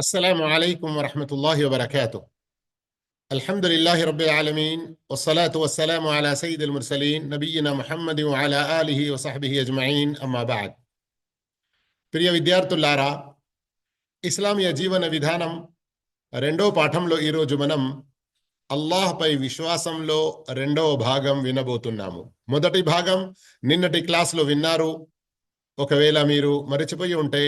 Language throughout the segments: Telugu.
السلام عليكم ورحمة الله وبركاته الحمد لله رب العالمين والصلاة والسلام على سيد المرسلين نبينا محمد وعلى آله وصحبه أجمعين أما بعد ప్రియ విద్యార్థులారా ఇస్లామీయ జీవన విధానం రెండో పాఠంలో ఈరోజు మనం అల్లాహ్పై విశ్వాసంలో రెండవ భాగం వినబోతున్నాము మొదటి భాగం నిన్నటి క్లాస్లో విన్నారు ఒకవేళ మీరు మరచిపోయి ఉంటే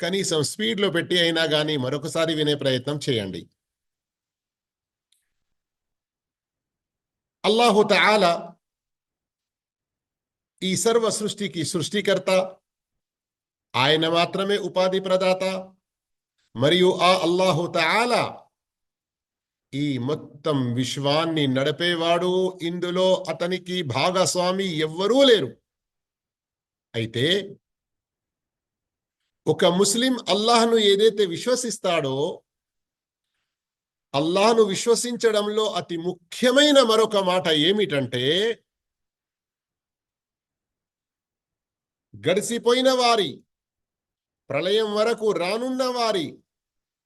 కనీసం స్పీడ్లో పెట్టి అయినా కానీ మరొకసారి వినే ప్రయత్నం చేయండి. అల్లాహు తఆల ఈ సర్వ సృష్టికి సృష్టికర్త. ఆయన మాత్రమే ఉపాధి ప్రదాత. మరియు ఆ అల్లాహు తఆల ఈ మొత్తం విశ్వాన్ని నడిపేవాడు. ఇందులో అతనికి భాగస్వామి ఎవ్వరూ లేరు. అయితే ఒక ముస్లిం అల్లాహ్ను ఏదైతే విశ్వసిస్తాడో అల్లాహ్ను విశ్వసించడంలో అతి ముఖ్యమైన మరొక మాట ఏమిటంటే గడిసిపోయిన వారి ప్రళయం వరకు రానున్న వారి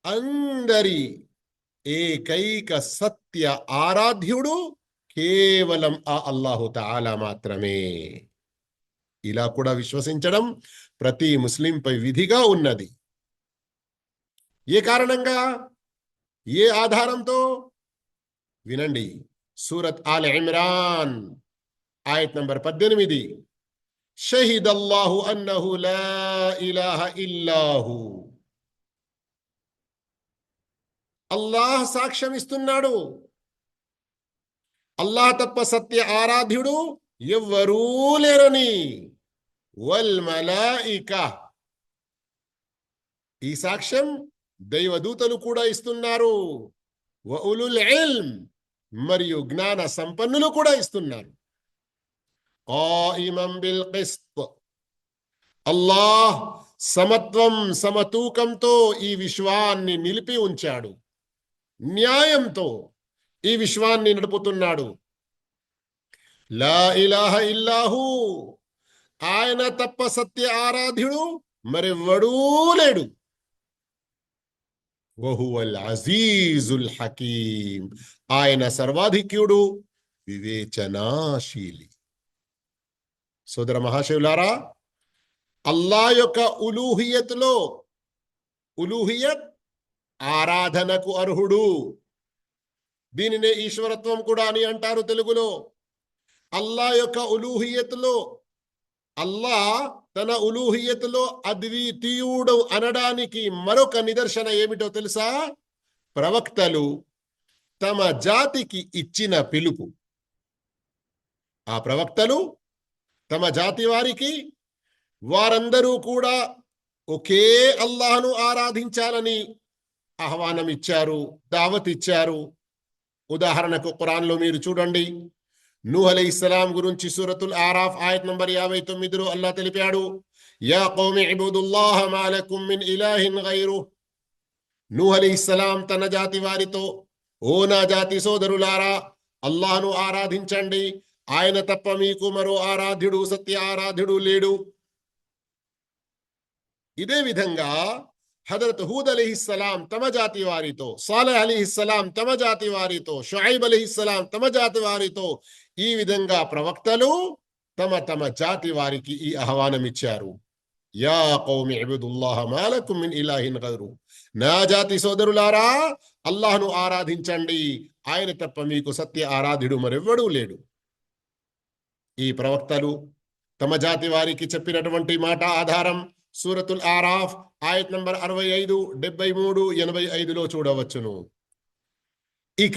అందరి ఏకైక సత్య ఆరాధ్యుడు కేవలం ఆ అల్లాహు తాలా మాత్రమే. ఇలా కూడా విశ్వసించడం ప్రతి ముస్లింపై విధిగా ఉన్నది. ఏ కారణంగా? ఏ ఆధారంతో? వినండి. సూరత్ ఆల్ ఇమ్రాన్ ఆయత్ నంబర్ పద్దెనిమిది. షహీద్ అల్లాహు అన్నహు లా ఇలాహ ఇల్లాహు. అల్లాహ్ సాక్ష్యం ఇస్తున్నాడు అల్లాహ్ తప్ప సత్య ఆరాధ్యుడు ఎవ్వరూ లేరని. వల్ ఈ సాక్ష్యం దైవదూతలు కూడా ఇస్తున్నారు. వఉలుల్ మరియు జ్ఞాన సంపన్నులు కూడా ఇస్తున్నారు. బిల్ అల్లాహ్ సమత్వం సమతూకంతో ఈ విశ్వాన్ని నిలిపి ఉంచాడు. న్యాయంతో ఈ విశ్వాన్ని నడుపుతున్నాడు. లా ఇలాహ ఇల్లాహూ. ఆయన తప్ప సత్య ఆరాధ్యుడు మరెవ్వడూ లేడు. వహువల్ అజీజుల్ హకీం ఆయన సర్వాధిక్యుడు వివేచనాశీలి. సోదర మహాశివులారా అల్లా యొక్క ఉలూహియత్లో ఉలూహియత్ ఆరాధనకు అర్హుడు. దీనినే ఈశ్వరత్వం కూడా అని అంటారు తెలుగులో. అల్లా యొక్క ఉలూహియత్లో అల్లా తన ఉలూహియత్లో అద్వితీయుడు అనడానికి మరొక నిదర్శన ఏమిటో తెలుసా? ప్రవక్తలు తమ జాతికి ఇచ్చిన పిలుపు. ఆ ప్రవక్తలు తమ జాతి వారికి వారందరూ కూడా ఒకే అల్లాహను ఆరాధించాలని ఆహ్వానం ఇచ్చారు దావత్ ఇచ్చారు ఉదాహరణకు ఖురాన్లో మీరు చూడండి. నూహ్ అలై ఇస్లాం గురించి సూరతుల్ ఆరాఫ్ ఆయత్ నంబర్ యాభై తొమ్మిదిలో అల్లా తెలిపాడు యా కౌమి ఇబుదుల్లాహ మాలకుం మిన్ ఇలాహిన్ గైరు. నూహ్ అలై ఇస్లాం తన జాతి వారితో ఓ నా జాతి సోదరులారా అల్లాహను ఆరాధించండి. ఆయన తప్ప మీకు మరో ఆరాధ్యుడు సత్య ఆరాధ్యుడు లేడు. ఇదే విధంగా హజరత్ హూద్ అలీహిస్సలాం తమ జాతి వారితో సాలెహ్ అలీహిస్సలాం తమ జాతి వారితో షుఐబ్ అలీహిస్సలాం తమ జాతి వారితో ఈ విధంగా ప్రవక్తలు తమ తమ జాతి వారికి ఈ ఆహ్వానం ఇచ్చారు యా కౌమి ఇబుదుల్లాహ మాలకుం మిన్ ఇలాహిన్ గైరు. నా జాతి సోదరులారా అల్లాహ్ను ఆరాధించండి. ఆయన తప్ప మీకు సత్య ఆరాధ్యుడు మరెవ్వడూ లేడు. ఈ ప్రవక్తలు తమ జాతి వారికి చెప్పినటువంటి మాట ఆధారం సూరతుల్ ఆరాఫ్ ఆయత్ నంబర్ అరవై ఐదు డెబ్బై మూడు ఎనభై ఐదులో చూడవచ్చును. ఇక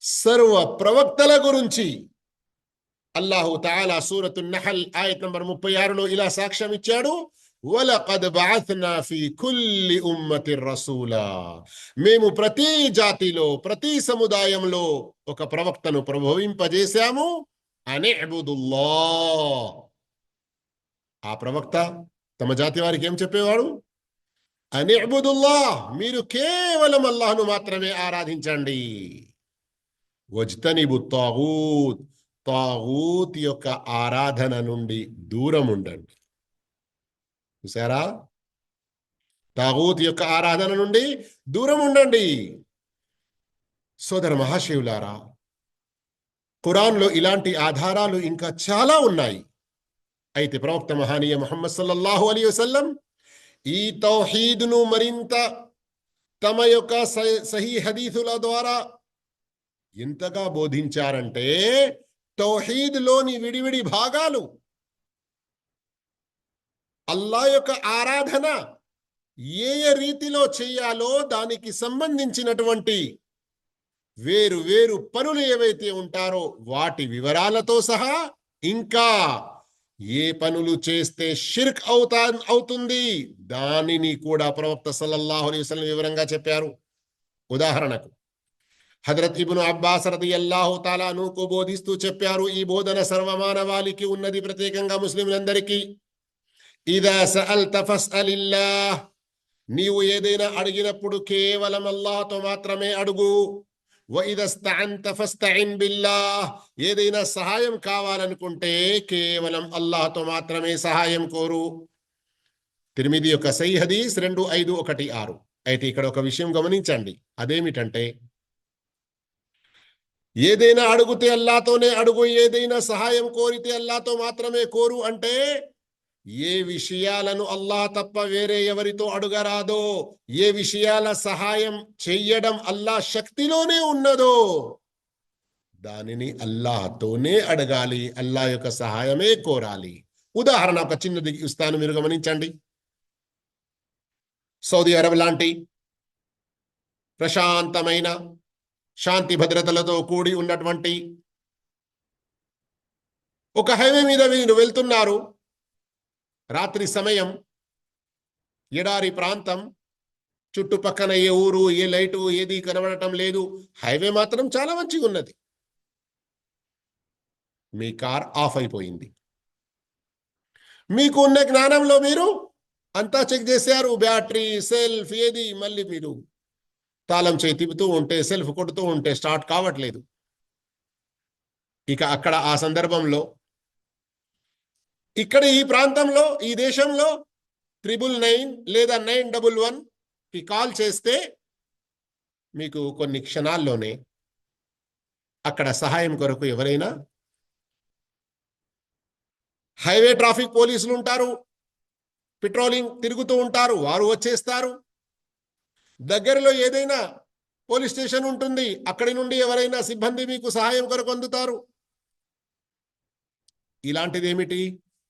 సర్వ ప్రవక్తల గురించి అల్లాహు తాలా సూరతు నహల్ ఆయత్ నంబర్ ముప్పై ఆరులో ఇలా సాక్ష్యం ఇచ్చాడు. వలకద్ బఅత్నా ఫీ కుల్లి ఉమ్మతి రసూలా. మేము ప్రతి జాతిలో ప్రతి సముదాయంలో ఒక ప్రవక్తను ప్రభవింపజేశాము. అని ఆ ప్రవక్త తమ జాతి వారికి ఏం చెప్పేవాడు? అని అబుదుల్లా మీరు కేవలం అల్లాహ్ను మాత్రమే ఆరాధించండి. వజ్తనిబు తాగూత్ తాగూత్ యొక్క ఆరాధన నుండి దూరం ఉండండి. చూసారా తాగూత్ యొక్క ఆరాధన నుండి దూరం ఉండండి. సోదర మహాశివులారా ఖురాన్లో ఇలాంటి ఆధారాలు ఇంకా చాలా ఉన్నాయి. అయితే ప్రవక్త మహానీయ మొహమ్మద్ సల్లల్లాహు అలీ వసల్లం ఈ తౌహీద్ను మరింత తమ యొక్క స- సహీ హదీసుల ద్వారా ఎంతగా బోధించారంటే తౌహీద్లోని విడివిడి భాగాలు అల్లా యొక్క ఆరాధన ఏ ఏ రీతిలో చేయాలో దానికి సంబంధించినటువంటి వేరు వేరు పనులు ఏవైతే ఉంటారో వాటి వివరాలతో సహా ఇంకా ఏ పనులు చేస్తే షిర్క్ అవుతా అవుతుంది? దానిని కూడా ప్రవక్త సల్లల్లాహు అలైహి వసల్లం వివరంగా చెప్పారు. ఉదాహరణకు హజరత్ ఇబును అబ్బాస్ రదియల్లాహు తాలానుకు బోధిస్తూ చెప్పారు ఈ బోధన సర్వమానవాళికి ఉన్నది ప్రత్యేకంగా ముస్లింలందరికీ ఇదా తఫస్ అలిల్లా నీవు ఏదైనా అడిగినప్పుడు కేవలం అల్లాహతో మాత్రమే అడుగు. ఏదైనా సహాయం కావాలనుకుంటే కేవలం అల్లాహ్తో మాత్రమే సహాయం కోరు. తిరిమిది యొక్క సై హదీస్ రెండు ఐదు ఒకటి ఆరు. అయితే ఇక్కడ ఒక విషయం గమనించండి. అదేమిటంటే ఏదైనా అడుగుతే అల్లాతోనే అడుగు ఏదైనా సహాయం కోరితే అల్లాతో మాత్రమే కోరు అంటే ఏ విషయాలను అల్లాహ్ తప్ప వేరే ఎవరితో అడుగరాదో ఏ విషయాల సహాయం చెయ్యడం అల్లాహ్ శక్తిలోనే ఉన్నదో దానిని అల్లాహ్తోనే అడగాలి అల్లాహ్ యొక్క సహాయమే కోరాలి. ఉదాహరణ ఒక చిన్నది ఇస్తాను మీరు గమనించండి. సౌదీ అరబ్ లాంటి ప్రశాంతమైన శాంతి భద్రతలతో కూడి ఉన్నటువంటి ఒక హైవే మీద మీరు వెళ్తున్నారు. రాత్రి సమయం ఎడారి ప్రాంతం చుట్టుపక్కన ఏ ఊరు ఏ లైటు ఏది కనబడటం లేదు. హైవే మాత్రం చాలా మంచిగా ఉన్నది. మీ కార్ ఆఫ్ అయిపోయింది. మీకు ఉన్న జ్ఞానంలో మీరు అంతా చెక్ చేశారు. బ్యాటరీ సెల్ఫ్ ఏది మళ్ళీ మీరు తాళం చేయి తిప్పుతూ ఉంటే సెల్ఫ్ కొడుతూ ఉంటే స్టార్ట్ కావట్లేదు. ఇక అక్కడ ఆ సందర్భంలో ఇక్కడ ఈ ప్రాంతంలో ఈ దేశంలో త్రిబుల్ నైన్ లేదా నైన్ డబుల్ వన్కి కాల్ చేస్తే మీకు కొన్ని క్షణాల్లోనే అక్కడ సహాయం కొరకు ఎవరైనా హైవే ట్రాఫిక్ పోలీసులు ఉంటారు పెట్రోలింగ్ తిరుగుతూ ఉంటారు వారు వచ్చేస్తారు. దగ్గరలో ఏదైనా పోలీస్ స్టేషన్ ఉంటుంది అక్కడి నుండి ఎవరైనా సిబ్బంది మీకు సహాయం కొరకు అందుతారు. ఇలాంటిది ఏమిటి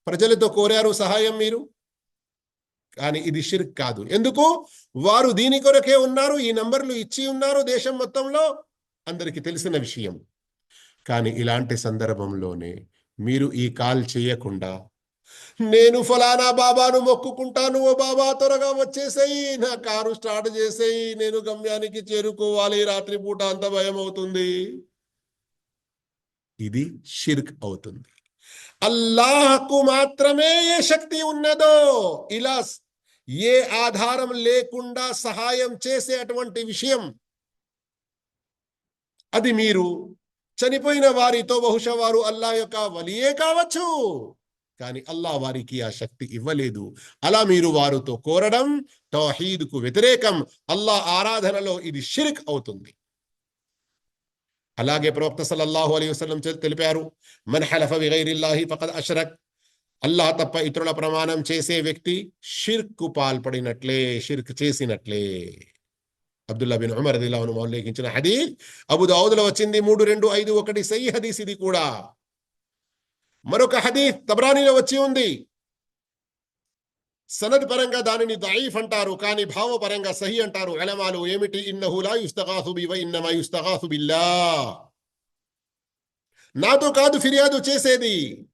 ప్రజలతో కోరారు సహాయం మీరు? కానీ ఇది షిర్క్ కాదు. ఎందుకు? వారు దీని కొరకే ఉన్నారు ఈ నంబర్లు ఇచ్చి ఉన్నారు దేశం మొత్తంలో. అందరికీ తెలిసిన విషయం. కానీ ఇలాంటి సందర్భంలోనే మీరు ఈ కాల్ చేయకుండా నేను ఫలానా బాబాను మొక్కుకుంటాను ఓ బాబా త్వరగా వచ్చేసేయి నా కారు స్టార్ట్ చేసేయి నేను గమ్యానికి చేరుకోవాలి రాత్రి పూట అంత భయం అవుతుంది ఇది షిర్క్ అవుతుంది. అల్లాహకు మాత్రమే ఏ శక్తి ఉన్నదో ఇలా ఏ ఆధారం లేకుండా సహాయం చేసేటువంటి విషయం. అది మీరు చనిపోయిన వారితో బహుశా వారు అల్లా యొక్క వలియే కావచ్చు. కానీ అల్లా వారికి ఆ శక్తి ఇవ్వలేదు. అలా మీరు వారితో కోరడం తౌహీద్కు వ్యతిరేకం. అల్లా ఆరాధనలో ఇది షిరిక్ అవుతుంది. అలాగే ప్రవక్త సల్లల్లాహు అలీ వసలం తెలిపారు మన్ హలఫ బిగైరిల్లాహి ఫఖద్ అష్రక్. అల్లాహ్ తప్ప ఇతరుల ప్రమాణం చేసే వ్యక్తి షిర్కు పాల్పడినట్లే షిర్క్ చేసినట్లే. అబ్దుల్లా బిన్ ఉమర్ రదిల్లాహును ఉల్లేఖించిన హదీద్ అబు దావుద్లో వచ్చింది మూడు రెండు ఐదు ఒకటి సై హదీస్ ఇది కూడా. మరొక హదీద్ తబ్రానీలో వచ్చి ఉంది. సనద్ పరంగా దానిని దయీఫ్ అంటారు కానీ భావపరంగా సహి అంటారు. ఎలమాలు ఏమిటి? ఇన్నహులా యుస్తగాసు బి ఇన్నమా యుస్తగాసు బిల్లా. నాతో కాదు ఫిర్యాదు చేసేది.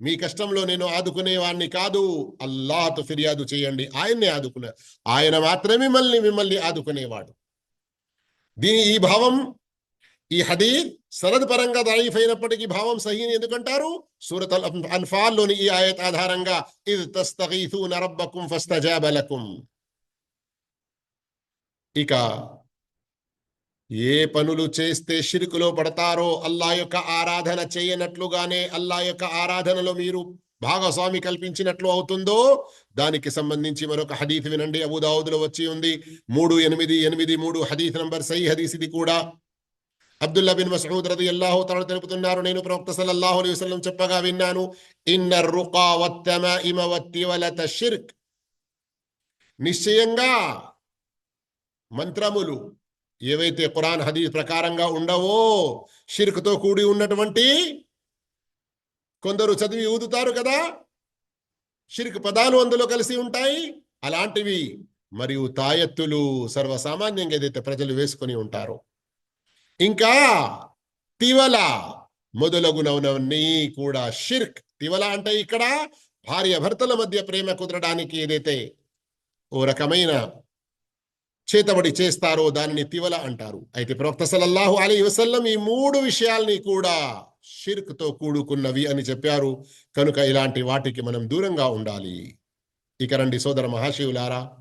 మీ కష్టంలో నేను ఆదుకునేవాణ్ణి కాదు. అల్లాహతో ఫిర్యాదు చేయండి. ఆయన్నే ఆదుకున్నారు ఆయన మాత్రమే మిమ్మల్ని మిమ్మల్ని ఆదుకునేవాడు. దీని ఈ భావం ఈ హదీద్ సరద్ పరంగా దాయిఫ్ అయినప్పటికీ భావం సహీని ఎందుకంటారు? సూరత్ అల్ అన్ఫాల్లోని ఈ ఆయత్ ఆధారంగా ఇది తస్తగీథూన రబ్బకుం ఫస్తజాబలకుం ఇక ఏ పనులు చేస్తే షిరుకులో పడతారో అల్లా యొక్క ఆరాధన చేయనట్లుగానే అల్లా యొక్క ఆరాధనలో మీరు భాగస్వామి కల్పించినట్లు అవుతుందో? దానికి సంబంధించి మరొక హదీఫ్ వినండి. అబుదావుద్లో వచ్చి ఉంది మూడు ఎనిమిది ఎనిమిది మూడు హదీఫ్ నంబర్ సై హదీస్ ఇది కూడా. అబ్దుల్లా బిన్ మసూద్ రది అల్లాహు తల తెలుపుతున్నారు. నేను ప్రవక్త సల్లల్లాహు అలైహి వసల్లం చెప్పగా విన్నాను. ఇన్న రుకా వత్తమ వత్తివలత షిర్క్. నిశ్చయంగా మంత్రములు ఏవైతే ఖురాన్ హదీస్ ప్రకారంగా ఉండవో షిర్క్తో కూడి ఉన్నటువంటి కొందరు చదివి ఊదుతారు కదా. షిర్క్ పదాలు అందులో కలిసి ఉంటాయి. అలాంటివి మరియు తాయెత్తులు సర్వసామాన్యంగా ఏదైతే ప్రజలు వేసుకొని ఉంటారో ఇంకా తివల మొదలగునవన్నీ కూడా షిర్క్. తివల అంటే ఇక్కడ భార్య భర్తల మధ్య ప్రేమ కుదరడానికి ఏదైతే ఓ రకమైన చేతబడి చేస్తారో దానిని తివల అంటారు. అయితే ప్రవక్త సలల్లాహు అలీ వసల్లం ఈ మూడు విషయాల్ని కూడా షిర్క్తో కూడుకున్నవి అని చెప్పారు. కనుక ఇలాంటి వాటికి మనం దూరంగా ఉండాలి. ఇక రండి సోదర మహాశివులారా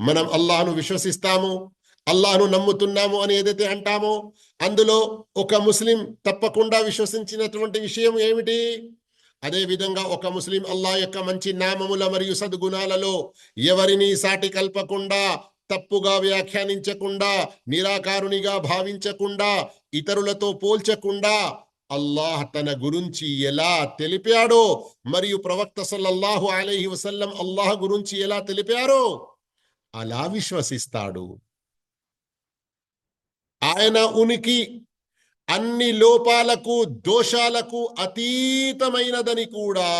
మనం అల్లాహను విశ్వసిస్తాము. అల్లాను నమ్ముతున్నాము అని ఏదైతే అంటామో అందులో ఒక ముస్లిం తప్పకుండా విశ్వసించినటువంటి విషయం ఏమిటి? అదే విధంగా ఒక ముస్లిం అల్లా యొక్క మంచి నామముల మరియు సద్గుణాలలో ఎవరిని సాటి కల్పకుండా తప్పుగా వ్యాఖ్యానించకుండా నిరాకారునిగా భావించకుండా ఇతరులతో పోల్చకుండా అల్లాహ్ తన గురించి ఎలా తెలిపాడో మరియు ప్రవక్త సల్లల్లాహు అలైహి వసల్లం అల్లాహ్ గురించి ఎలా తెలిపారో అలా విశ్వసిస్తాడు. ఆయన ఉనికి అన్ని లోపాలకు దోషాలకు అతీతమైనదని కూడా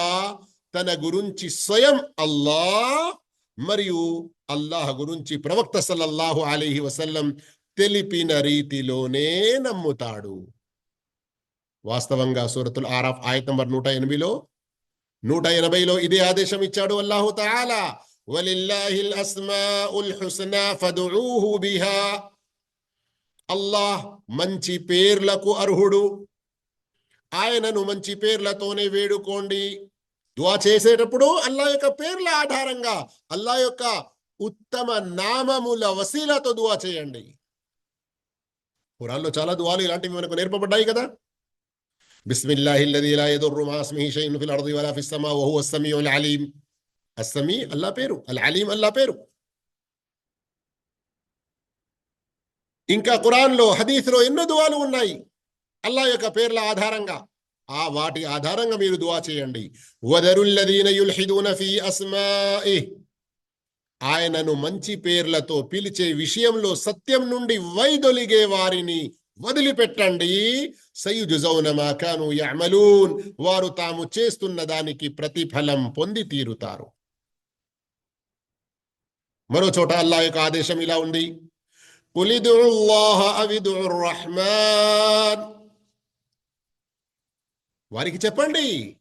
తన గురించి స్వయం అల్లా మరియు అల్లాహ్ గురించి ప్రవక్త సల్లల్లాహు అలీహి వసల్లం తెలిపిన రీతిలోనే నమ్ముతాడు. వాస్తవంగా సూరతుల్ ఆరాఫ్ ఆయత్ నంబర్ నూట ఎనిమిదిలో నూట ఎనభైలో ఇదే ఆదేశం ఇచ్చాడు అల్లాహు తాలా. వలిల్లాహిల్ అస్మాఉల్ హుస్నా ఫదుఊహు బిహా అల్లాహ్ మంచి పేర్లకు అర్హుడు. ఆయనను మంచి పేర్లతోనే వేడుకోండి. దువా చేసేటప్పుడు అల్లా యొక్క పేర్ల ఆధారంగా అల్లా యొక్క ఉత్తమ నామముల వసీలతో దువా చేయండి. ఖురాన్లో చాలా దువాలు ఇలాంటివి మనకు నేర్పబడ్డాయి కదా. బిస్మిల్లాహిల్లది లా యదుర్రు మా ఇస్మిహి షైఉన్ ఫిల్ అర్ది వలా ఫిస్ సమా వహువ అలీం అల్లా పేరు అల్ అలీం అల్లా పేరు. ఇంకా ఖురాన్లో హదీస్లో ఎన్నో దువాలు ఉన్నాయి. అల్లా యొక్క పేర్ల ఆధారంగా. ఆ వాటి ఆధారంగా మీరు దువా చేయండి. ఆయనను మంచి పేర్లతో పిలిచే విషయంలో సత్యం నుండి వైదొలిగే వారిని వదిలిపెట్టండి. సయుజుజౌన కాను వారు తాము చేస్తున్న దానికి ప్రతిఫలం పొంది తీరుతారు. మరో చోట అల్లా యొక్క ఆదేశం ఇలా ఉంది. కులిదుల్లాహ అవిదుర్ الرحمن. వారికి చెప్పండి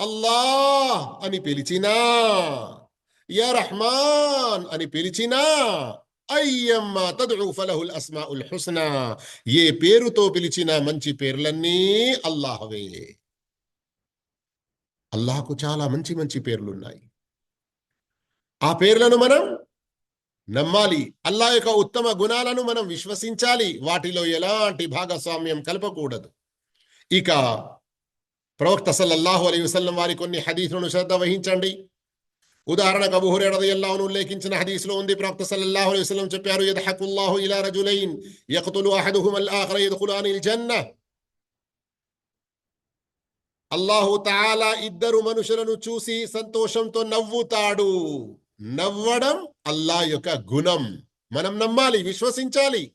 అల్లాహ్ అని పిలిచినా యా రహమాన్ అని పిలిచినా అయ్యమ్మ తదుఉ ఫలహుల్ అస్మాఉల్ హుస్నా ఏ పేరుతో పిలిచినా మంచి పేర్లన్నీ అల్లాహవే. అల్లాహకు చాలా మంచి మంచి పేర్లున్నాయి. ఆ పేర్లను మనం నమ్మాలి. అల్లా యొక్క ఉత్తమ గుణాలను మనం విశ్వసించాలి. వాటిలో ఎలాంటి భాగస్వామ్యం కలపకూడదు. ఇక ప్రవక్త సల్లల్లాహు అలైహి వసల్లం వారి కొన్ని హదీసులను శ్రద్ధ వహించండి. ఉదాహరణకు అబూ ఉల్లేఖించిన హదీసులో ఉంది. ప్రవక్త సల్లల్లాహు అలైహి వసల్లం చెప్పారు యదహకుల్లాహు ఇలా రజులైన్ యక్తులు అహదుహుమ్ అల్ ఆఖర యద్ఖులానిల్ జన్న. అల్లాహు తాలా ఇద్దరు మనుషులను చూసి సంతోషంతో నవ్వుతాడు. నవ్వడం అల్లా యొక్క గుణం. మనం నమ్మాలి విశ్వసించాలి.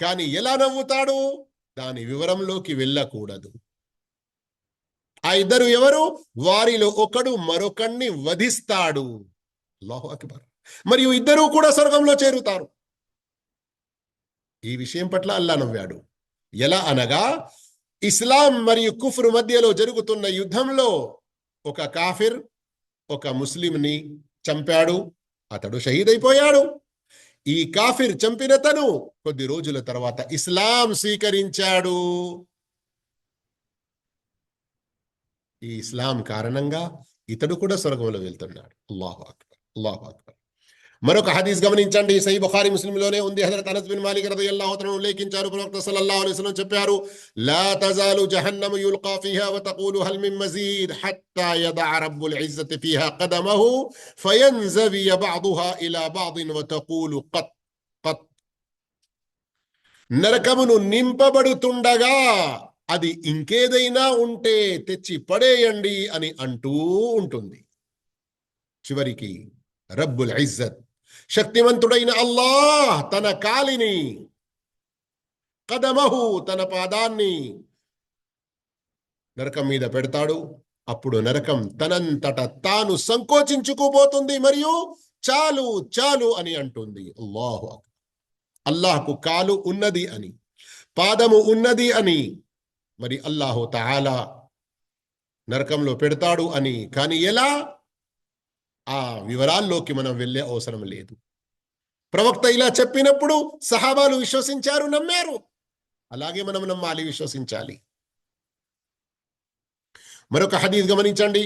కానీ ఎలా నవ్వుతాడు? దాని వివరంలోకి వెళ్ళకూడదు. ఆ ఇద్దరు ఎవరు? వారిలో ఒకడు మరొకణ్ణి వధిస్తాడు. అల్లాహు అక్బర్. మరియు ఇద్దరు కూడా స్వర్గంలో చేరుతారు. ఈ విషయం పట్ల అల్లా నవ్వాడు. ఎలా అనగా ఇస్లాం మరియు కుఫ్రు మధ్యలో జరుగుతున్న యుద్ధంలో ఒక కాఫిర్ ఒక ముస్లింని చంపాడు అతడు షహీద్ అయిపోయాడు ఈ కాఫిర్ చంపిన తను. కొద్ది రోజుల తర్వాత ఇస్లాం స్వీకరించాడు. ఈ ఇస్లాం కారణంగా ఇతడు కూడా స్వర్గంలో వెళ్తున్నాడు. అల్లాహు అక్బర్ అల్లాహు అక్బర్. మరొక హదీస్ గమనించండి. సై బుఖారి ముస్లింలోనే ఉంది. హజరత్ అనస్ బిన్ మాలిక్ రదియల్లాహు తఆలా ఉల్లేఖించారు. ప్రవక్త సల్లల్లాహు అలైహి వసల్లం చెప్పారు లా తజాలు జహన్నము యుల్కా ఫీహా వ తఖూలు హల్ మిన్ మజీద్ హత్తా యదఅ రబ్బుల్ ఇజ్జతి ఫీహా ఖదమహు ఫయన్జవి బఅదుహా ఇలా బఅద్ వ తఖూలు ఖత్ ఖత్ నరకమును నింపబడుతుండగా అది ఇంకేదైనా ఉంటే తెచ్చి పడేయండి అని అంటూ ఉంటుంది. చివరికి రబ్బుల్ ఇజ్జత్ శక్తివంతుడైన అల్లాహ్ తన కాలిని కదమహు తన పాదాన్ని నరకం మీద పెడతాడు. అప్పుడు నరకం తనంతట తాను సంకోచించుకుపోతుంది మరియు చాలు చాలు అని అంటుంది. అల్లాహు అల్లాహకు కాలు ఉన్నది అని పాదము ఉన్నది అని మరి అల్లాహు తాలా నరకంలో పెడతాడు అని. కానీ ఎలా? ఆ వివరాల్లోకి మనం వెళ్ళే అవసరం లేదు ప్రవక్త ఇలా చెప్పినప్పుడు సహాబాలు విశ్వసించారు నమ్మారు అలాగే మనం నమ్మాలి విశ్వసించాలి మరొక హదీస్ గమనించండి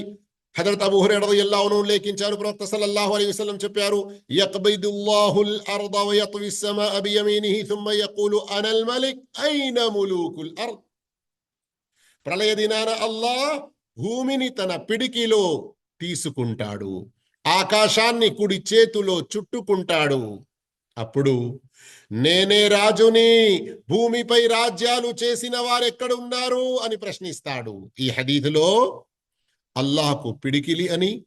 హజరత్ అబూ హురైరా రలియల్లాహు అన్హు లేఖించారు ప్రవక్త సల్లల్లాహు అలైహి వసల్లం చెప్పారు యక్బిదుల్లాహుల్ అర్ద వ యత్వి السماء بيمينه ثم يقول انا الملك اين ملوك الارض ప్రళయ దినాన అల్లాహ్ భూమిని తన పిడికిలో తీసుకుంటాడు ఆకాశాన్ని కుడి చేతిలో చుట్టుకుంటాడు. అప్పుడు నేనే రాజుని భూమిపై రాజ్యాలు చేసిన వారెక్కడున్నారు? అని ప్రశ్నిస్తాడు. ఈ హదీదులో అల్లాహకు పిడికిలి అని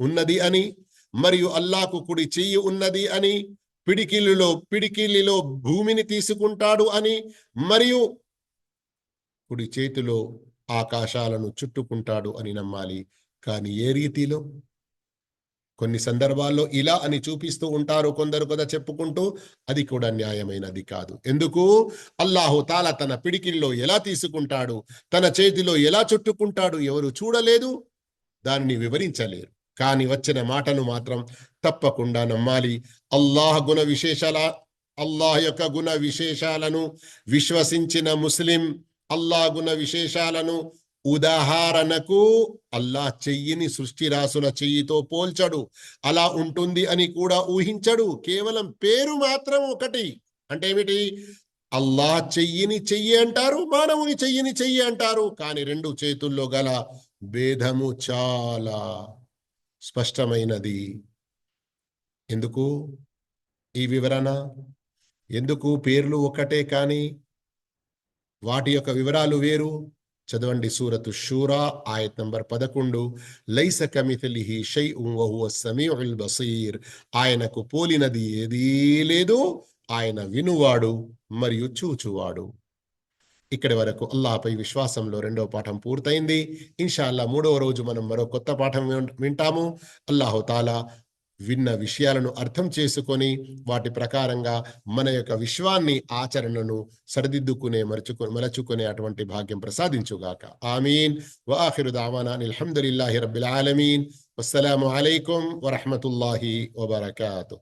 ఉన్నది అని మరియు అల్లాహకు కుడి చెయ్యి ఉన్నది అని పిడికిలిలో పిడికిలిలో భూమిని తీసుకుంటాడు అని మరియు కుడి చేతిలో ఆకాశాలను చుట్టుకుంటాడు అని నమ్మాలి. కానీ ఏ రీతిలో? కొన్ని సందర్భాల్లో ఇలా అని చూపిస్తూ ఉంటారు కొందరు కదా చెప్పుకుంటూ అది కూడా న్యాయమైనది కాదు. ఎందుకు? అల్లాహు తాలా తన పిడికిల్లో ఎలా తీసుకుంటాడు? తన చేతిలో ఎలా చుట్టుకుంటాడు? ఎవరు చూడలేదు? దానిని వివరించలేరు. కానీ వచ్చిన మాటను మాత్రం తప్పకుండా నమ్మాలి. అల్లాహ్ గుణ విశేషాల అల్లాహ్ యొక్క గుణ విశేషాలను విశ్వసించిన ముస్లిం అల్లాహ్ గుణ విశేషాలను ఉదాహరణకు అల్లా చెయ్యిని సృష్టి రాసుల చెయ్యితో పోల్చడు. అలా ఉంటుంది అని కూడా ఊహించడు. కేవలం పేరు మాత్రం ఒకటి. అంటే ఏమిటి? అల్లా చెయ్యిని చెయ్యి అంటారు మానవుని చెయ్యిని చెయ్యి అంటారు. కానీ రెండు చేతుల్లో గల భేదము చాలా స్పష్టమైనది. ఎందుకు? ఈ వివరణ? ఎందుకు? పేర్లు ఒకటే కానీ వాటి యొక్క వివరాలు వేరు. చదవండి సూరతు షూరా ఆయత్ నంబర్ పదకొండు. లైస కమిథలిహి షై వహువ సమీఉల్ బసీర్. ఆయనకు పోలినది ఏదీ లేదు ఆయన వినువాడు మరియు చూచువాడు. ఇక్కడి వరకు అల్లాహపై విశ్వాసంలో రెండవ పాఠం పూర్తయింది. ఇన్షాల్లా మూడవ రోజు మనం మరో కొత్త పాఠం వింటాము. అల్లాహు తాలా విన్న విషయాలను అర్థం చేసుకొని వాటి ప్రకారంగా మన యొక్క విశ్వాన్ని ఆచరణను సరిదిద్దుకునే మరచుకు మలచుకునే అటువంటి భాగ్యం ప్రసాదించుగాక. ఆమీన్. వాఖిరు దావానా అల్హమ్దులిల్లాహి రబ్బిల్ ఆలమీన్. అస్సలం అలైకుం వరహమతుల్లాహి వబర్కాతు.